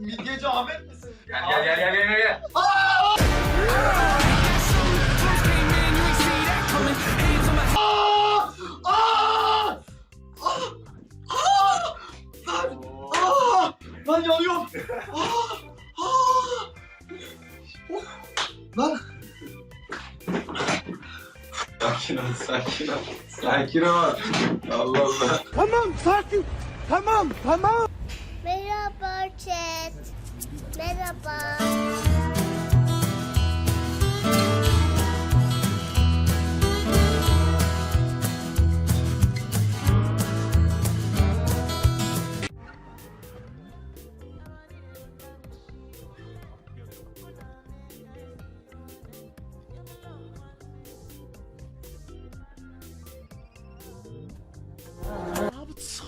Midyeci Ahmet misin? Gel gel gel gel gel gel. Aa! Aa! Aa! Aa! Lan! Aa! Lan yanıyorum. Aa! Aa! Lan! Sakin ol sakin ol. Sakin ol. Allah Allah. Tamam sakin. Tamam tamam. Chat. Merhaba.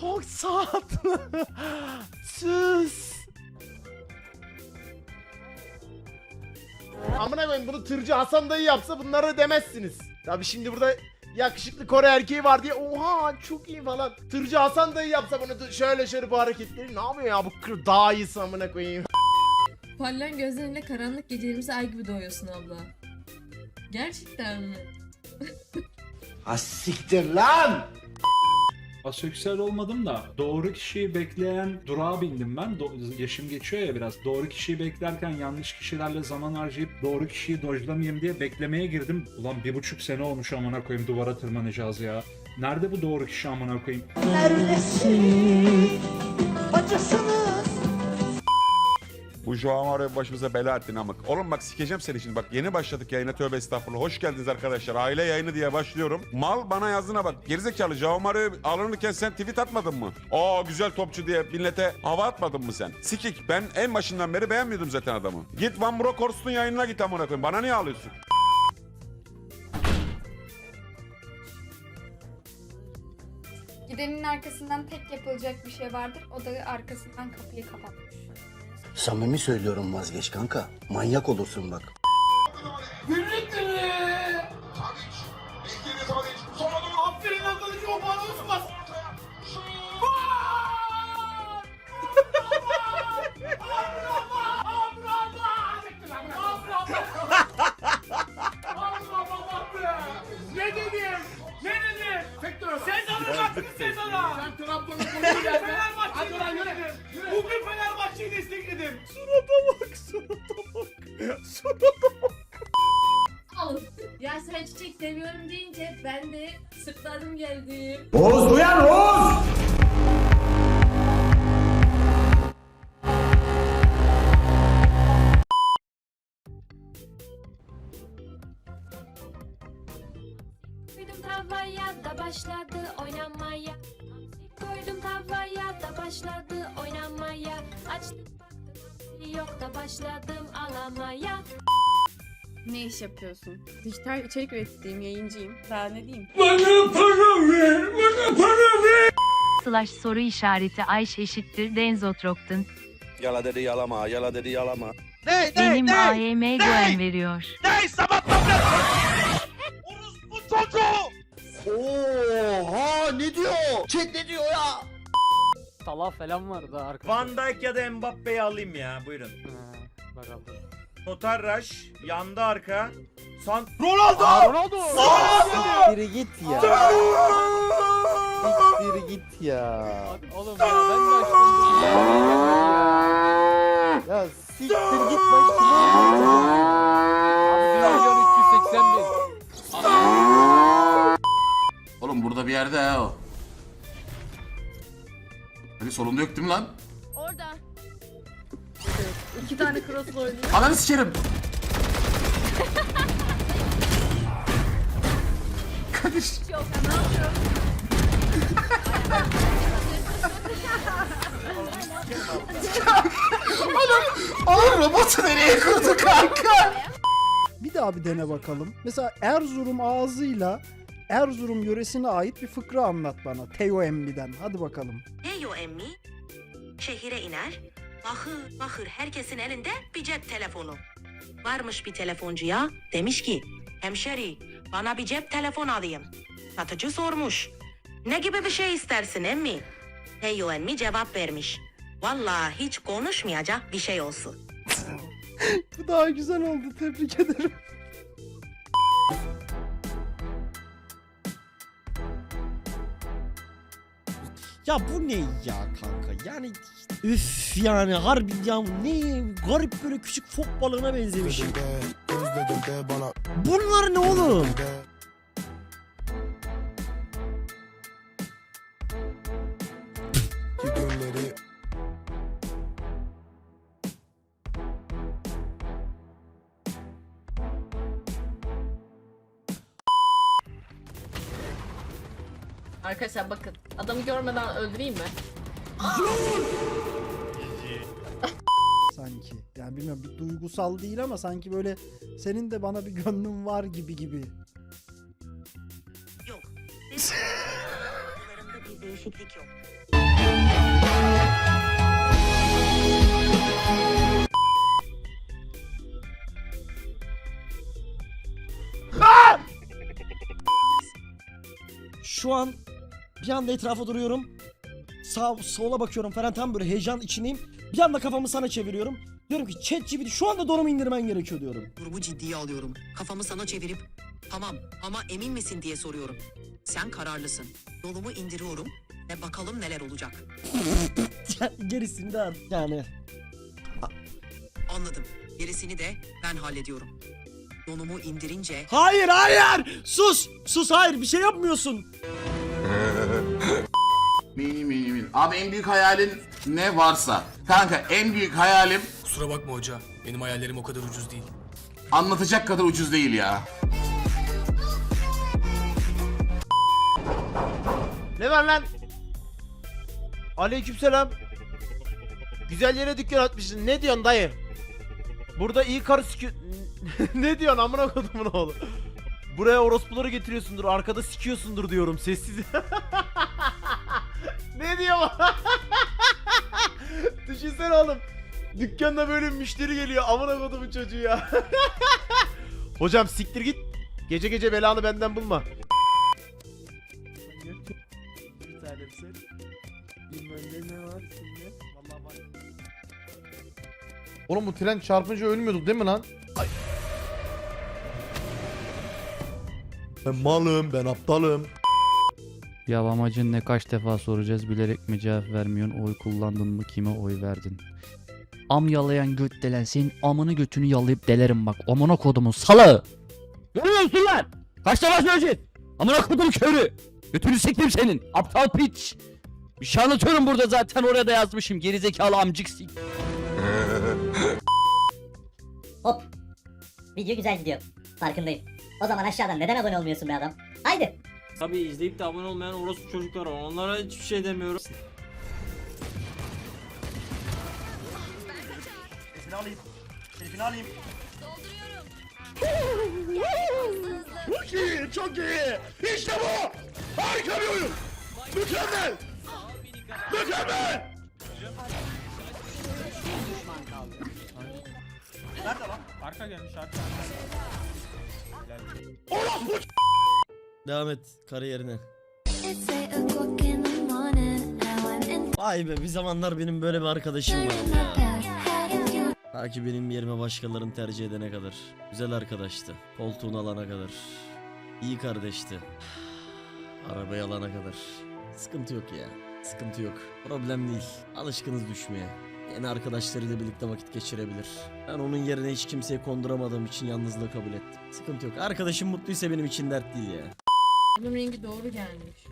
Çok tatlı. Sus. Bunu tırcı Hasan dayı yapsa bunları demezsiniz. Tabi şimdi burada yakışıklı Kore erkeği var diye oha çok iyi falan. Tırcı Hasan dayı yapsa bunu şöyle şöyle bu hareketleri ne yapıyor ya bu kır daha iyisi amına koyayım. Parlayan gözlerinle karanlık gecelerimize ay gibi doğuyorsun abla. Gerçekten mi? Ha siktir lan. Aseksüel olmadım da doğru kişiyi bekleyen durağa bindim ben. Do- yaşım geçiyor ya biraz. Doğru kişiyi beklerken yanlış kişilerle zaman harcayıp doğru kişiyi dojlamayayım diye beklemeye girdim. Ulan bir buçuk sene olmuş amına koyayım duvara tırmanacağız ya. Nerede bu doğru kişi amına koyayım? Bu Joao başımıza bela ettin amık. Oğlum bak sikeceğim seni şimdi bak yeni başladık yayına tövbe estağfurullah. Hoş geldiniz arkadaşlar. Aile yayını diye başlıyorum. Mal bana yazdığına bak. Gerizekalı Joao Mario alınırken sen tweet atmadın mı? Aa güzel topçu diye millete hava atmadın mı sen? Sikik ben en başından beri beğenmiyordum zaten adamı. Git Van Bronckhorst'un yayınına git amına koyayım. Bana niye alıyorsun? Gidenin arkasından tek yapılacak bir şey vardır. O da arkasından kapıyı kapatmış. Samimi söylüyorum vazgeç kanka. Manyak olursun bak. Dedim? Ne dedim? Sektör. Sen de sen Trabzon'un golünü geldin. Surata bak. Surata bak. Al. Ya sen çiçek seviyorum deyince ben de sırtladım geldim. Oğuz uyan Oğuz. Koydum tavaya da başladı oynamaya. Koydum tavaya da başladı oynamaya. Açtım yok da başladım alamaya. Ne iş yapıyorsun? Dijital içerik ürettiğim yayıncıyım. Daha ne diyeyim? slash soru işareti Ayş eşittir Denzotrok'tun. Yala dedi yalama, yala dedi yalama. Ney Benim AEM Goen veriyor. Ney sabah tablet. Orospu çocuğu. Oha ne diyor? Chat ne diyor ya? Salah falan vardı arkada. Van Dijk ya da Mbappe'yi alayım ya buyurun. Ha, bakalım. Totarraş, yanda arka. San... Ronaldo! Aa, Ronaldo! Siktir git ya. Siktir git ya. Oğlum ya ben de açtım. Ya siktir git bak. Abi 1 milyon 380 bin. Oğlum burada bir yerde ha o. Hani solunda yok değil mi lan? Orada. İki tane cross'la oynuyor. Ananı sikerim. Kadir. Oğlum robotu nereye kurdu kanka? Bir daha bir dene bakalım. Mesela Erzurum ağzıyla Erzurum yöresine ait bir fıkra anlat bana. Teo Emmi'den. Hadi bakalım. Emmi şehire iner. Bakır bakır herkesin elinde bir cep telefonu. Varmış bir telefoncuya demiş ki hemşeri bana bir cep telefon alayım. Satıcı sormuş. Ne gibi bir şey istersin emmi? Eyo emmi cevap vermiş. Vallahi hiç konuşmayacak bir şey olsun. Bu daha güzel oldu. Tebrik ederim. Ya bu ne ya kanka? Yani üf yani harbi ya ne garip böyle küçük fok balığına benzemişim. Bunlar ne oğlum? Arkadaşlar bakın adamı görmeden öldüreyim mi? Sanki. Yani bilmiyorum bir duygusal değil ama sanki böyle senin de bana bir gönlün var gibi gibi. Yok. Bir değişiklik yok. Şu an bir anda etrafa duruyorum. Sağ sola bakıyorum falan tam böyle heyecan içindeyim. Bir anda kafamı sana çeviriyorum. Diyorum ki ChatGPT şu anda donumu indirmen gerekiyor diyorum. Durumu ciddiye alıyorum. Kafamı sana çevirip tamam ama emin misin diye soruyorum. Sen kararlısın. Yolumu indiriyorum ve bakalım neler olacak. Gerisini de yani. Anladım. Gerisini de ben hallediyorum. Donumu indirince Hayır hayır! Sus! Sus hayır bir şey yapmıyorsun. Abi en büyük hayalin ne varsa. Kanka en büyük hayalim Kusura bakma hoca. Benim hayallerim o kadar ucuz değil. anlatacak kadar ucuz değil ya. Ne var lan? Aleykümselam. Güzel yere dükkan atmışsın. Ne diyorsun dayı? Burada iyi karı sikiyor... ne diyorsun amına kodumun oğlu? Buraya orospuları getiriyorsundur. Arkada sikiyorsundur diyorum sessiz. ne diyor bu? Düşünsene oğlum. Dükkanda böyle müşteri geliyor. Amına kodumun çocuğu ya. Hocam siktir git. Gece gece belanı benden bulma. Bir tanem sen. Bilmem ne var şimdi. Vallahi var. Oğlum bu tren çarpınca ölmüyorduk değil mi lan? Ben malım, ben aptalım. Ya amacın ne kaç defa soracağız bilerek mi cevap vermiyorsun? Oy kullandın mı? Kime oy verdin? Am yalayan göt delen senin amını götünü yalayıp delerim bak. Amına kodumun salı. Görüyor musun lan? Kaç defa söyleyeceğiz? Amına kodum körü. Götünü siktim senin. Aptal piç. Bir şey anlatıyorum burada zaten oraya da yazmışım. Gerizekalı amcık sik. Hop. Video güzel gidiyor. Farkındayım. O zaman aşağıdan neden abone olmuyorsun be adam? Haydi. Tabii izleyip de abone olmayan orospu çocuklar var. Onlara hiçbir şey demiyorum. Çok iyi, çok iyi. İşte bu. Harika bir oyun. Mükemmel. Mükemmel. Devam et kariyerine. Vay be bir zamanlar benim böyle bir arkadaşım ya. Ta ki benim yerime başkalarını tercih edene kadar. Güzel arkadaştı. Koltuğunu alana kadar. İyi kardeşti. Arabayı alana kadar. Sıkıntı yok ya. Sıkıntı yok. Problem değil. Alışkınız düşmeye. Yeni arkadaşlarıyla birlikte vakit geçirebilir. Ben onun yerine hiç kimseye konduramadığım için yalnızlığı kabul ettim. Sıkıntı yok. Arkadaşım mutluysa benim için dert değil ya. Bunun rengi doğru gelmiş.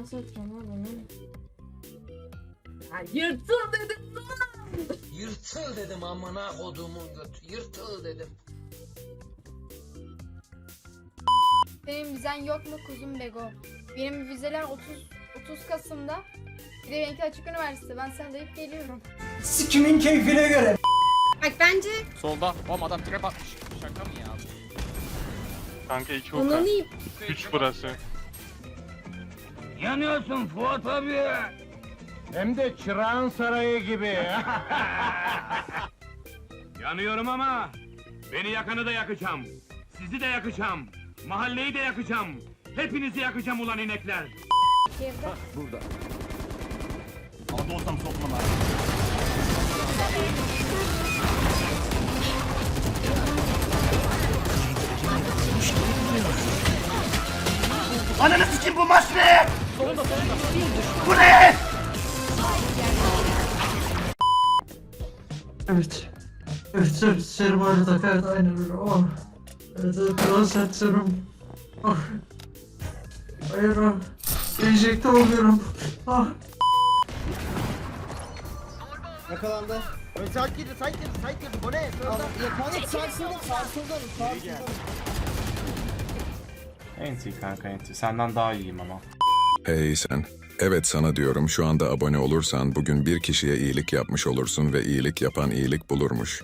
Nasıl atacağım lan bunu? Ya yırtıl dedim sana. Yırtıl dedim amına kodumun götü. Yırtıl dedim. Senin vizen yok mu kuzum Bego? Benim vizeler 30 30 Kasım'da. Bir de benimki açık üniversite. Ben sen deyip geliyorum. Sikimin keyfine göre. Bak bence Solda. Oğlum adam trap atmış. Kanka iki onu iyi. Üç burası. Yanıyorsun Fuat abi. Hem de çırağın sarayı gibi. Yanıyorum ama beni yakanı da yakacağım. Sizi de yakacağım. Mahalleyi de yakacağım. Hepinizi yakacağım ulan inekler. Burada. Bu ne? Evet. Evet, ser, serum ağrıdı. Evet, aynen öyle. Oh. Evet, evet, biraz sert serum. Ah. Hayır, ah. Enjekte oluyorum. Ah. Yakalandı. Sait girdi, Sait girdi, Sait girdi. Bu ne? Yakalandı, sarsıldı, sarsıldı, sarsıldı. Enti kanka enti. Senden daha iyiyim ama. Hey sen. Evet sana diyorum şu anda abone olursan bugün bir kişiye iyilik yapmış olursun ve iyilik yapan iyilik bulurmuş.